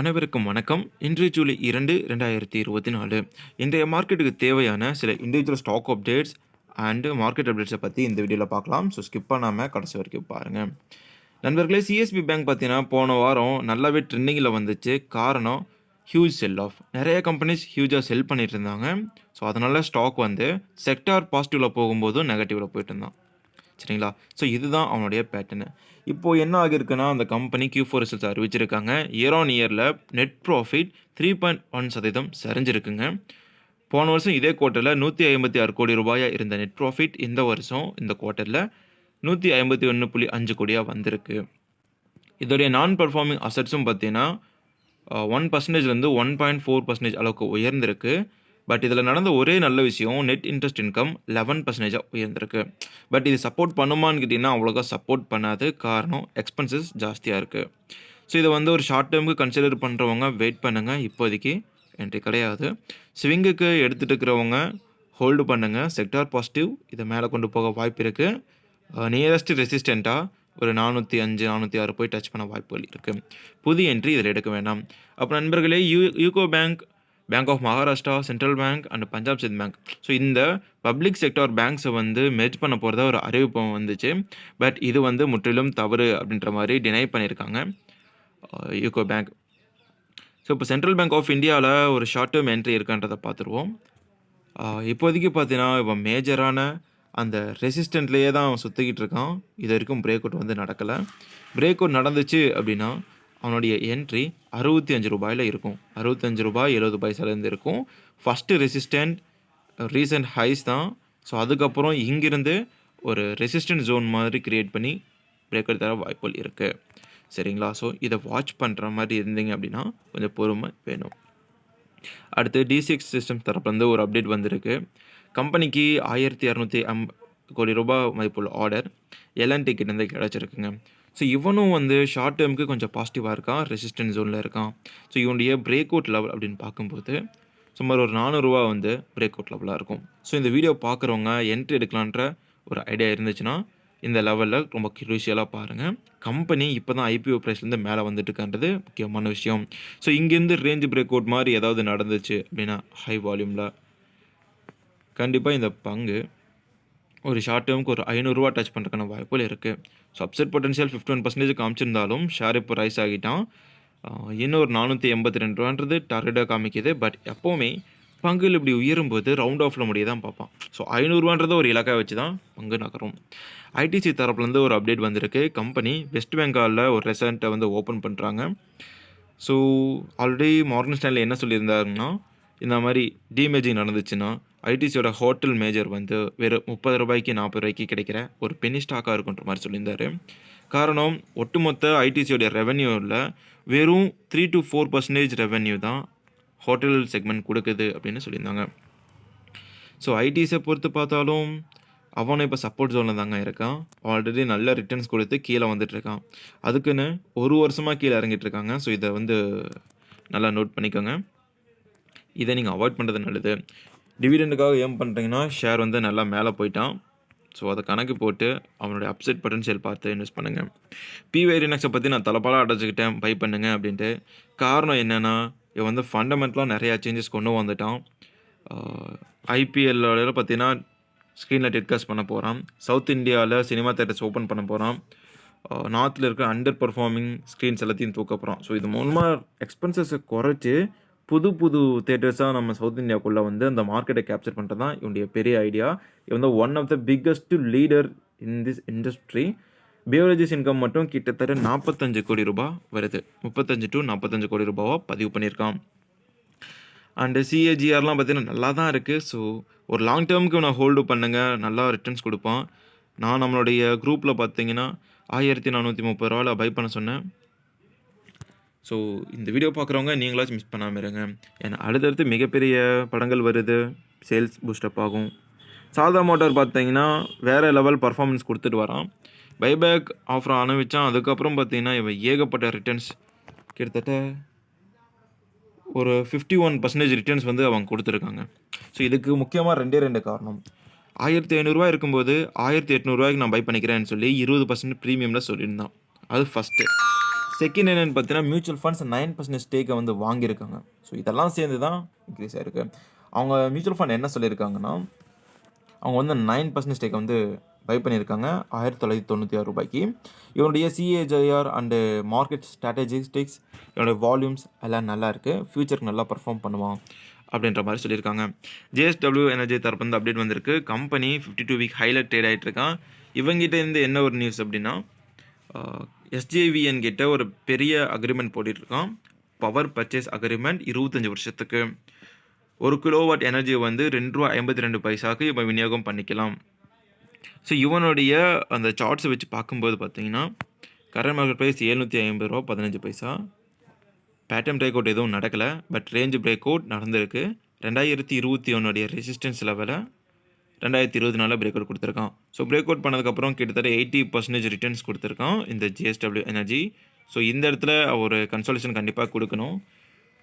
அனைவருக்கும் வணக்கம். இன்று ஜூலை இரண்டு ரெண்டாயிரத்தி இருபத்தி நாலு. இன்றைய மார்க்கெட்டுக்கு தேவையான சில individual stock updates and market அப்டேட்ஸை பற்றி இந்த வீடியோவில் பார்க்கலாம். ஸோ ஸ்கிப் பண்ணாமல் கடைசி வரைக்கும் பாருங்கள் நண்பர்களே சிஎஸ்பி பேங்க் பார்த்தீங்கன்னா போன வாரம் நல்லாவே ட்ரெண்டிங்கில் வந்துச்சு. காரணம் ஹியூஜ் செல் ஆஃப் நிறைய கம்பெனிஸ் ஹியூஜாக செல் பண்ணிட்டு இருந்தாங்க. ஸோ அதனால் ஸ்டாக் வந்து செக்டார் பாசிட்டிவில் போகும்போதும் நெகட்டிவில் போயிட்டு இருந்தான். சரிங்களா? ஸோ இதுதான் அவனுடைய பேட்டர்னு இப்போது என்ன ஆகியிருக்குன்னா அந்த கம்பெனி கியூ ஃபோர் ரிசல்ட்ஸ் அறிவிச்சிருக்காங்க. இயர் ஆன் இயரில் net profit three point one சதவீதம் சரிஞ்சிருக்குங்க. போன வருஷம் இதே குவார்ட்டரில் நூற்றி ஐம்பத்தி ஆறு கோடி ரூபாயாக இருந்த நெட் ப்ராஃபிட் இந்த வருஷம் இந்த குவார்ட்டரில் நூற்றி ஐம்பத்தி ஒன்று புள்ளி அஞ்சு கோடியாக வந்திருக்கு. இதோடைய நான் பர்ஃபார்மிங் அசட்ஸும் பார்த்தீங்கன்னா ஒன் பர்சன்டேஜ்லேருந்து ஒன் பாயிண்ட் ஃபோர் பர்சன்டேஜ் அளவுக்கு உயர்ந்திருக்கு. பட் இதில் நடந்த ஒரே நல்ல விஷயம் நெட் இன்ட்ரெஸ்ட் இன்கம் லெவன் பர்சன்டேஜாக உயர்ந்திருக்கு. பட் இது சப்போர்ட் பண்ணுமான்னு கேட்டிங்கன்னா அவ்வளோக்கா சப்போர்ட் பண்ணாது. காரணம் எக்ஸ்பென்சஸ் ஜாஸ்தியாக இருக்குது ஸோ இதை வந்து ஒரு ஷார்ட் டேர்முக்கு கன்சிடர் பண்ணுறவங்க வெயிட் பண்ணுங்கள் இப்போதைக்கு என்ட்ரி கிடையாது. ஸ்விங்குக்கு எடுத்துகிட்டு இருக்கிறவங்க ஹோல்டு பண்ணுங்கள் செக்டார் பாசிட்டிவ் இதை மேலே கொண்டு போக வாய்ப்பு இருக்குது நியரஸ்ட் ரெசிஸ்டண்ட்டாக ஒரு நானூற்றி அஞ்சு நானூற்றி ஆறு போய் டச் பண்ண வாய்ப்புகள் இருக்குது புது என்ட்ரி இதில் எடுக்க வேண்டாம். அப்போ நண்பர்களே U UCO bank bank of Maharashtra central bank and Punjab state bank so இந்த பப்ளிக் செக்டார் பேங்க்ஸை வந்து மெர்ஜ் பண்ண போகிறதா ஒரு அறிவிப்பு வந்துச்சு. பட் இது வந்து முற்றிலும் தவறு அப்படின்ற மாதிரி டினை பண்ணியிருக்காங்க. யூகோ பேங்க் ஸோ இப்போ சென்ட்ரல் பேங்க் ஆஃப் இந்தியாவில் ஒரு ஷார்ட் டேர்ம் என்ட்ரி இருக்கான்றதை பார்த்துருவோம். Uh, இப்போதைக்கு பார்த்தீங்கன்னா இப்போ மேஜரான அந்த ரெசிஸ்டண்ட்லேயே தான் அவன் சுற்றிக்கிட்டு இருக்கான். இது வரைக்கும் பிரேக் அவுட் வந்து நடக்கலை. பிரேக் அவுட் நடந்துச்சு அப்படின்னா அவனுடைய என்ட்ரி அறுபத்தி அஞ்சு ரூபாயில் இருக்கும். அறுபத்தஞ்சு ரூபாய் எழுபது பைசாலேருந்து இருக்கும். ஃபஸ்ட்டு ரெசிஸ்டண்ட் ரீசன்ட் ஹைஸ் தான். ஸோ அதுக்கப்புறம் இங்கிருந்து ஒரு ரெசிஸ்டன்ட் ஜோன் மாதிரி க்ரியேட் பண்ணி பிரேக்கர் தர வாய்ப்புகள் இருக்குது சரிங்களா? ஸோ இதை வாட்ச் பண்ணுற மாதிரி இருந்தீங்க அப்படின்னா கொஞ்சம் பொறுமை வேணும். அடுத்து டிசிஎக்ஸ் சிஸ்டம் தரப்புலேருந்து ஒரு அப்டேட் வந்திருக்கு. கம்பெனிக்கு ஆயிரத்தி இரநூத்தி அம் கோடி ரூபாய் மதிப்புள்ள ஆர்டர் எல்என்டி கிட்டேருந்து கிடச்சிருக்குங்க. ஸோ இவனும் வந்து ஷார்ட் டேர்முக்கு கொஞ்சம் பாசிட்டிவாக இருக்கான் ரெசிஸ்டன்ஸ் ஜோனில் இருக்கான். ஸோ இவனுடைய பிரேக் அவுட் லெவல் அப்படின்னு பார்க்கும்போது சுமார் ஒரு நானூறுரூவா வந்து பிரேக் அவுட் லெவலாக இருக்கும். ஸோ இந்த வீடியோ பார்க்குறவங்க என்ட்ரி எடுக்கலான்ற ஒரு ஐடியா இருந்துச்சுன்னா இந்த லெவலில் ரொம்ப க்ரூஷியலாக பாருங்கள் கம்பெனி இப்போ தான் ஐபிஓ ப்ரைஸ்லேருந்து மேலே வந்துட்டுருக்கன்றது முக்கியமான விஷயம். ஸோ இங்கேருந்து ரேஞ்ச் பிரேக் அவுட் மாதிரி ஏதாவது நடந்துச்சு அப்படின்னா ஹை வால்யூமில் கண்டிப்பாக இந்த பங்கு ஒரு ஷார்ட் டேர்முக்கு ஒரு ஐநூறுரூவா டச் பண்ணுறதுக்கான வாய்ப்புகள் இருக்குது so upset potential fifty one percentage காமிச்சிருந்தாலும் share இப்போ ரைஸ் ஆகிட்டான். இன்னும் ஒரு நானூற்றி எண்பத்தி ரெண்டு ரூபான்றது டார்கெட்டாக காமிக்குது. பட் எப்போவுமே பங்குகள் இப்படி உயரும்போது ரவுண்ட் ஆஃபில் முடிய தான் பார்ப்பான். ஸோ ஐநூறுரூவான்றதை ஒரு இலக்காக வச்சு தான் பங்கு நகரும். ஐடிசி தரப்புலேருந்து ஒரு அப்டேட் வந்திருக்கு. கம்பெனி வெஸ்ட் பெங்காலில் ஒரு ரெசார்ட்டை வந்து ஓப்பன் பண்ணுறாங்க ஸோ ஆல்ரெடி மார்கன் ஸ்டாண்டில் என்ன சொல்லியிருந்தாருன்னா இந்த மாதிரி டீமேஜிங் நடந்துச்சுன்னா ஐடிசியோட ஹோட்டல் மேஜர் வந்து வெறும் முப்பது ரூபாய்க்கு நாற்பது ரூபாய்க்கு கிடைக்கிற ஒரு பெனி ஸ்டாக்காக இருக்குன்ற மாதிரி சொல்லியிருந்தார். காரணம் ஒட்டுமொத்த ஐடிசியோடைய ரெவன்யூவில் வெறும் three to four percentage revenue தான் ஹோட்டல் செக்மெண்ட் கொடுக்குது அப்படின்னு சொல்லியிருந்தாங்க. ஸோ ஐடிஸை பொறுத்து பார்த்தாலும் அவனும் இப்போ சப்போர்ட் ஜோனில் தாங்க இருக்கான். ஆல்ரெடி நல்ல ரிட்டர்ன்ஸ் கொடுத்து கீழே வந்துட்டுருக்கான் அதுக்குன்னு ஒரு வருஷமாக கீழே இறங்கிட்டு இருக்காங்க. ஸோ இதை வந்து நல்லா நோட் பண்ணிக்கோங்க. இதை நீங்கள் அவாய்ட் பண்ணுறது நல்லது. டிவிடெண்டுக்காக ஏம் பண்ணுறீங்கன்னா ஷேர் வந்து நல்லா மேலே போயிட்டான். ஸோ அதை கணக்கு போட்டு அவனுடைய அப்செட் பொட்டன்ஷியல் பார்த்து இன்வெஸ்ட் பண்ணுங்கள் பிவை ரினக்ஸை பற்றி நான் தலைப்பாலாக அடைச்சிக்கிட்டேன் பை பண்ணுங்க அப்படின்ட்டு. காரணம் என்னென்னா இவன் வந்து ஃபண்டமெண்டலாக நிறையா சேஞ்சஸ் கொண்டு வந்துட்டான். ஐபிஎல்லோட பார்த்தீங்கன்னா ஸ்க்ரீனில் டெட்காஸ்ட் பண்ண போகிறான் சவுத் இந்தியாவில் சினிமா தேட்டர்ஸ் ஓப்பன் பண்ண போகிறான் நார்த்தில் இருக்கிற அண்டர் பர்ஃபார்மிங் ஸ்க்ரீன்ஸ் எல்லாத்தையும் தூக்க போகிறான் ஸோ இது மூலமாக எக்ஸ்பென்சஸை குறைச்சி புது புது தேட்டர்ஸாக நம்ம சவுத் இந்தியாவுக்குள்ளே வந்து அந்த மார்க்கெட்டை கேப்சர் பண்ணுறது தான் இவனுடைய பெரிய ஐடியா இது வந்து one of the biggest leader in this industry biologies income மட்டும் கிட்டத்தட்ட நாற்பத்தஞ்சு கோடி ரூபாய் வருது. முப்பத்தஞ்சு டு நாற்பத்தஞ்சு கோடி ரூபாவாக பதிவு பண்ணியிருக்கான். அண்டு சிஏஜிஆர்லாம் பார்த்தீங்கன்னா நல்லா தான் இருக்குது ஸோ ஒரு லாங் டேர்முக்கு நான் ஹோல்டு பண்ணுங்கள் நல்லா ரிட்டர்ன்ஸ் கொடுப்பான். நான் நம்மளுடைய குரூப்பில் பார்த்தீங்கன்னா ஆயிரத்தி நானூற்றி முப்பது ரூபாவில் பை பண்ண சொன்னேன். ஸோ இந்த வீடியோ பார்க்குறவங்க நீங்களாச்சும் மிஸ் பண்ணாமல் இருங்க. ஏன்னா அடுத்தடுத்து மிகப்பெரிய படங்கள் வருது. சேல்ஸ் பூஸ்டப் ஆகும். சாதா மோட்டார் பார்த்தீங்கன்னா வேறு லெவல் பர்ஃபார்மன்ஸ் கொடுத்துட்டு வரான். பைபேக் ஆஃபர் ஆரம்பித்தான் அதுக்கப்புறம் பார்த்தீங்கன்னா இவன் ஏகப்பட்ட ரிட்டர்ன்ஸ் கிட்டத்தட்ட ஒரு ஃபிஃப்டி ஒன் பர்சன்டேஜ் ரிட்டர்ன்ஸ் வந்து அவங்க கொடுத்துருக்காங்க. ஸோ இதுக்கு முக்கியமாக ரெண்டே ரெண்டு காரணம். ஆயிரத்தி ஐநூறுரூவா இருக்கும்போது ஆயிரத்தி எட்நூறுவாய்க்கு நான் பை பண்ணிக்கிறேன்னு சொல்லி இருபது பர்சன்ட் ப்ரீமியமில் சொல்லியிருந்தான். அது ஃபஸ்ட்டு செகண்ட் என்னென்னு பார்த்தீங்கன்னா மியூச்சுவல் ஃபண்ட்ஸ் நைன் பர்சன்ட் ஸ்டேக்கை வந்து வாங்கியிருக்காங்க. ஸோ இதெல்லாம் சேர்ந்து தான் இன்க்ரீஸ் ஆயிருக்கு. அவங்க மியூச்சுவல் ஃபண்ட் என்ன சொல்லியிருக்காங்கன்னா அவங்க வந்து நைன் பர்சன்ட் ஸ்டேக்கை வந்து பை பண்ணியிருக்காங்க ஆயிரத்தி தொள்ளாயிரத்தி தொண்ணூற்றி ஆறு ரூபாய்க்கு. இவனுடைய சிஏஜிஆர் அண்டு மார்க்கெட் ஸ்ட்ராட்டஜிஸ்டிக்ஸ் இவனுடைய வால்யூம்ஸ் எல்லாம் நல்லா இருக்குது ஃப்யூச்சருக்கு நல்லா பர்ஃபார்ம் பண்ணுவான் அப்படின்ற மாதிரி சொல்லியிருக்காங்க. ஜேஎஸ்டபிள்யூ எனர்ஜி தரப்பு அப்டேட் வந்திருக்கு. Company fifty two week highlight trade ஆகிட்டு இருக்கான் இவங்ககிட்ட இருந்து என்ன ஒரு நியூஸ் அப்படின்னா எஸ்ஜேவிஎன் கிட்ட ஒரு பெரிய அக்ரிமெண்ட் போட்டிருக்கான் பவர் பர்ச்சேஸ் அக்ரிமெண்ட் இருபத்தஞ்சி வருஷத்துக்கு. ஒரு கிலோவாட் எனர்ஜி வந்து ரெண்டு ரூபா ஐம்பத்தி ரெண்டு பைசாவுக்கு இவன் விநியோகம் பண்ணிக்கலாம். ஸோ இவனுடைய அந்த சார்ட்ஸை வச்சு பார்க்கும்போது பார்த்தீங்கன்னா கரண்ட் மார்க்கெட் ப்ரைஸ் எழுநூற்றி ஐம்பது ரூபா பதினஞ்சு பைசா. பேட்டன் பிரேக் அவுட் எதுவும் நடக்கலை பட் ரேஞ்ச் பிரேக் அவுட் நடந்திருக்கு. ரெண்டாயிரத்தி இருபத்தி ஒன்னுடைய ரெசிஸ்டன்ஸ் லெவலை ரெண்டாயிரத்தி இருபது நாளில் பிரேக் அவுட் கொடுத்துருக்கான். ஸோ பிரேக் அவுட் பண்ணதுக்கப்புறம் கிட்டத்தட்ட எயிட்டி பர்சன்டேஜ் ரிட்டர்ன்ஸ் கொடுத்துருக்கான் இந்த ஜிஎஸ்டபிள்யூ எனர்ஜி ஸோ இந்த இடத்துல ஒரு கன்சல்டேஷன் கண்டிப்பாக கொடுக்கணும்.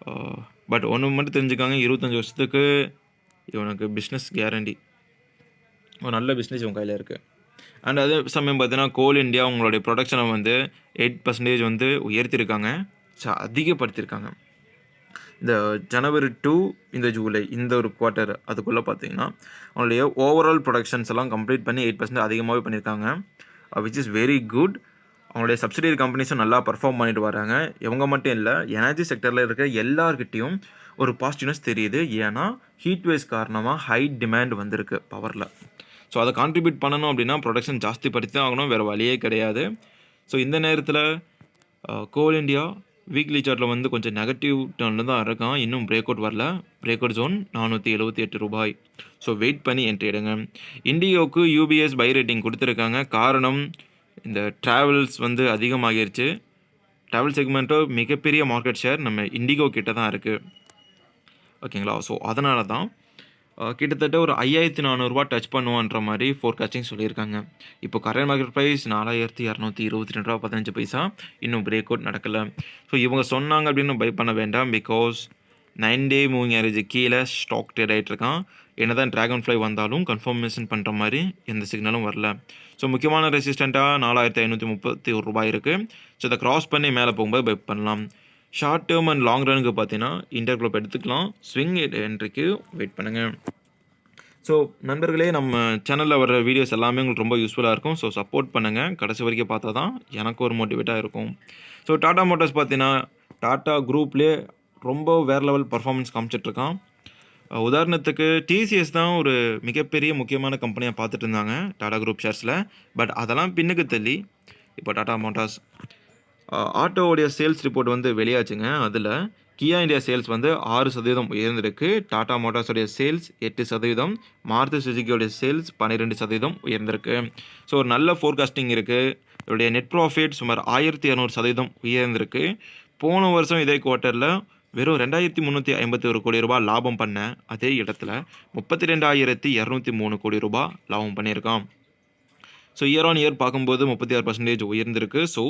Uh, பட் ஒன்று மட்டும் தெரிஞ்சுக்காங்க இருபத்தஞ்சி வருஷத்துக்கு இவனுக்கு பிஸ்னஸ் கேரண்டி ஒரு நல்ல பிஸ்னஸ் இவன் கையில் இருக்குது அண்ட் அதே சமயம் பார்த்தீங்கன்னா கோல் இந்தியா உங்களுடைய ப்ரொடக்ஷனை வந்து எயிட் பர்சன்டேஜ் வந்து உயர்த்தியிருக்காங்க. ஸோ அதிகப்படுத்தியிருக்காங்க. இந்த ஜனவரி டு இந்த ஜூலை இந்த ஒரு குவார்ட்டர் அதுக்குள்ளே பார்த்தீங்கன்னா அவங்களுடைய ஓவரால் ப்ரொடக்ஷன்ஸ் எல்லாம் கம்ப்ளீட் பண்ணி எயிட் பர்சன்ட் அதிகமாகவே பண்ணியிருக்காங்க. விச் இஸ் வெரி குட் அவங்களுடைய சப்சிடரி கம்பெனிஸும் நல்லா பர்ஃபார்ம் பண்ணிட்டு வராங்க. இவங்க மட்டும் இல்லை எனர்ஜி செக்டரில் இருக்க எல்லார்கிட்டேயும் ஒரு பாசிட்டிவ்னஸ் தெரியுது. ஏன்னா ஹீட் வேஸ் காரணமாக ஹை டிமாண்ட் வந்திருக்கு பவரில் ஸோ அதை கான்ட்ரிபியூட் பண்ணணும் அப்படின்னா ப்ரொடக்ஷன் ஜாஸ்தி படுத்தி தான் ஆகணும். வேறு வழியே கிடையாது. ஸோ இந்த நேரத்தில் கோல் இண்டியா வீக்லி சார்ட்டில் வந்து கொஞ்சம் நெகட்டிவ் டர்னில் தான் இருக்கான். இன்னும் பிரேக் அவுட் வரல. பிரேக் அவுட் ஜோன் நானூற்றி எழுபத்தி எட்டு ரூபாய். ஸோ வெயிட் பண்ணி என்ட்ரி எடுங்க. இண்டியோவுக்கு யூபிஎஸ் பை ரேட்டிங் கொடுத்துருக்காங்க. காரணம் இந்த ட்ராவல்ஸ் வந்து அதிகமாகிருச்சு. ட்ராவல் செக்மெண்ட்டோ மிகப்பெரிய மார்க்கெட் ஷேர் நம்ம இண்டிகோ கிட்ட தான் இருக்குது ஓகேங்களா ஸோ அதனால தான் கிட்டத்தட்ட ஒரு ஐயாயிரத்தி நானூறுரூவா டச் பண்ணுவான்ற மாதிரி ஃபோர்காஸ்டிங் சொல்லியிருக்காங்க. இப்போ கரண்ட் மார்க்கெட் ப்ரைஸ் நாலாயிரத்தி இரநூத்தி இருபத்தி ரெண்டு ரூபா பதினஞ்சு பைசா. இன்னும் பிரேக் அவுட் நடக்கலை. ஸோ இவங்க சொன்னாங்க அப்படின்னு பை பண்ண வேண்டாம் because nine day moving average கீழே ஸ்டாக் ட்ரேட் ஆகிட்டு இருக்கான். என்ன தான் ட்ராகன் ஃப்ளை வந்தாலும் கன்ஃபர்மேஷன் பண்ணுற மாதிரி எந்த சிக்னலும் வரல. ஸோ முக்கியமான ரெசிஸ்டண்ட்டாக நாலாயிரத்தி ஐநூற்றி முப்பத்தி ஒரு ரூபாய் இருக்குது ஸோ இதை க்ராஸ் பண்ணி மேலே போகும்போது பை பண்ணலாம். ஷார்ட் டேர்ம் அண்ட் லாங் ரனுக்கு பார்த்தீங்கன்னா இன்டர் குளோப் எடுத்துக்கலாம். ஸ்விங் என்ட்ரிக்கு வெயிட் பண்ணுங்கள் ஸோ நண்பர்களே நம்ம சேனலில் வர வீடியோஸ் எல்லாமே உங்களுக்கு ரொம்ப யூஸ்ஃபுல்லாக இருக்கும். ஸோ சப்போர்ட் பண்ணுங்கள் கடைசி வரைக்கும் பார்த்தா தான் எனக்கு ஒரு மோட்டிவேட்டாக இருக்கும். ஸோ டாடா மோட்டார்ஸ் பார்த்தீங்கன்னா டாட்டா குரூப்லேயே ரொம்ப வேறு லெவல் பர்ஃபார்மன்ஸ் காமிச்சிட்ருக்கான் உதாரணத்துக்கு டிசிஎஸ் தான் ஒரு மிகப்பெரிய முக்கியமான கம்பெனியாக பார்த்துட்டு இருந்தாங்க டாடா குரூப் ஷேர்ஸில் பட் அதெல்லாம் பின்னுக்கு தள்ளி இப்போ டாடா மோட்டார்ஸ் ஆட்டோவுடைய சேல்ஸ் ரிப்போர்ட் வந்து வெளியாச்சுங்க. அதில் கியா இந்தியா சேல்ஸ் வந்து ஆறு சதவீதம் உயர்ந்திருக்கு. டாடா மோட்டார்ஸோடைய சேல்ஸ் எட்டு சதவீதம். மாருதி சுஜிக்கியோடைய சேல்ஸ் பன்னிரெண்டு சதவீதம் உயர்ந்திருக்கு. ஸோ ஒரு நல்ல ஃபோர்காஸ்டிங் இருக்குது இதோடைய நெட் ப்ராஃபிட் சுமார் ஆயிரத்தி இரநூறு சதவீதம் உயர்ந்திருக்கு. போன வருஷம் இதே குவார்ட்டரில் வெறும் ரெண்டாயிரத்தி முந்நூற்றி ஐம்பத்தி ஒரு கோடி ரூபாய் லாபம் பண்ண அதே இடத்துல முப்பத்தி ரெண்டாயிரத்தி இரநூத்தி மூணு கோடி ரூபாய் லாபம் பண்ணியிருக்கான். ஸோ இயர் ஆன் இயர் பார்க்கும்போது முப்பத்தி ஆறு பர்சன்டேஜ் உயர்ந்திருக்கு. ஸோ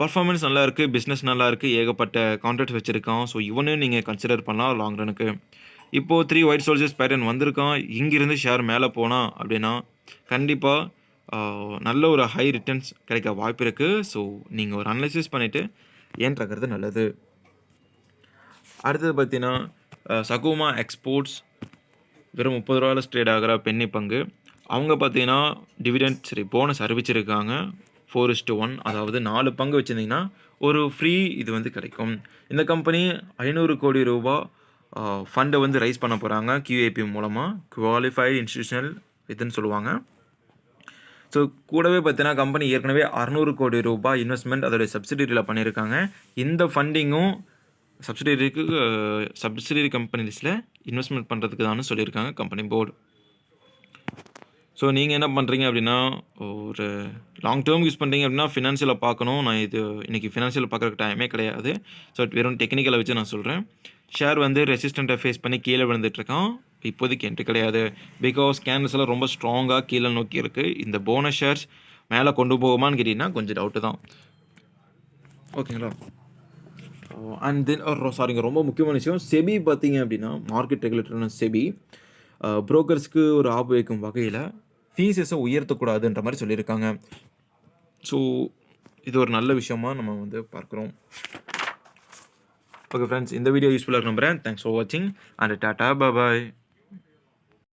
பர்ஃபார்மன்ஸ் நல்லா இருக்குது பிஸ்னஸ் நல்லா இருக்குது ஏகப்பட்ட கான்ட்ராக்ட்ஸ் வச்சுருக்கான். ஸோ இவனையும் நீங்கள் கன்சிடர் பண்ணலாம் லாங் ரனுக்கு இப்போது த்ரீ ஒயிட் சோல்ஜர்ஸ் பேட்டர்ன் வந்திருக்கான். இங்கிருந்து ஷேர் மேலே போனால் அப்படின்னா கண்டிப்பாக நல்ல ஒரு ஹை ரிட்டர்ன்ஸ் கிடைக்க வாய்ப்பு இருக்குது ஸோ நீங்கள் ஒரு அனலைசிஸ் பண்ணிவிட்டு ஏன் தக்கிறது நல்லது? அடுத்தது பார்த்தீங்கன்னா சகுமா எக்ஸ்போர்ட்ஸ் வெறும் முப்பது ரூபாயில் ட்ரேட் ஆகிற பெண்ணி பங்கு. அவங்க பார்த்தீங்கன்னா டிவிடெண்ட் சரி போனஸ் அறிவிச்சிருக்காங்க. ஃபோர் இஸ்டு ஒன் அதாவது நாலு பங்கு வச்சுருந்தீங்கன்னா ஒரு ஃப்ரீ இது வந்து கிடைக்கும். இந்த கம்பெனி ஐநூறு கோடி ரூபா ஃபண்டை வந்து ரைஸ் பண்ண போகிறாங்க கியூஏபி மூலமாக குவாலிஃபைடு இன்ஸ்டியூஷனல் இதுன்னு சொல்லுவாங்க. ஸோ கூடவே பார்த்தீங்கன்னா கம்பெனி ஏற்கனவே அறநூறு கோடி ரூபாய் இன்வெஸ்ட்மெண்ட் அதோடைய சப்சிடரியில் பண்ணியிருக்காங்க. இந்த ஃபண்டிங்கும் சப்சிடரிக்கு சப்சிடரி கம்பெனிஸில் இன்வெஸ்ட்மெண்ட் பண்ணுறதுக்கு தான் சொல்லியிருக்காங்க கம்பெனி போர்டு ஸோ நீங்கள் என்ன பண்ணுறீங்க அப்படின்னா ஒரு லாங் டேர்ம் யூஸ் பண்ணுறீங்க அப்படின்னா ஃபினான்ஷியலை பார்க்கணும். நான் இது இன்றைக்கி ஃபினான்ஷியல் பார்க்குறக்கு டைமே கிடையாது. ஸோ வெறும் டெக்னிக்கலை வச்சு நான் சொல்கிறேன் ஷேர் வந்து ரெசிஸ்டண்ட்டை ஃபேஸ் பண்ணி கீழே விழுந்துட்டுருக்கான். இப்போதைக்கு என்ட்டு கிடையாது. பிகாஸ் கேண்டல்ஸ் எல்லாம் ரொம்ப ஸ்ட்ராங்காக கீழே நோக்கி இருக்குது இந்த போனஸ் ஷேர்ஸ் மேலே கொண்டு போகுமான்னு கேட்டிங்கன்னா கொஞ்சம் டவுட்டு தான். ஓகேங்களா அண்ட் தென் சாரிங்க ரொம்ப முக்கியமான விஷயம். செபி பார்த்தீங்க அப்படின்னா மார்க்கெட் ரெகுலேட்டர்னு செபி. புரோக்கர்ஸ்க்கு ஒரு ஆப் வைக்கும் வகையில் ஃபீஸஸை உயர்த்தக்கூடாதுன்ற மாதிரி சொல்லியிருக்காங்க. ஸோ இது ஒரு நல்ல விஷயமா நம்ம வந்து பார்க்குறோம். ஓகே ஃப்ரெண்ட்ஸ் இந்த வீடியோ யூஸ்ஃபுல்லாக நம்புகிறேன் தேங்க்ஸ் ஃபார் வாட்சிங் அண்ட் டாட்டா பாய்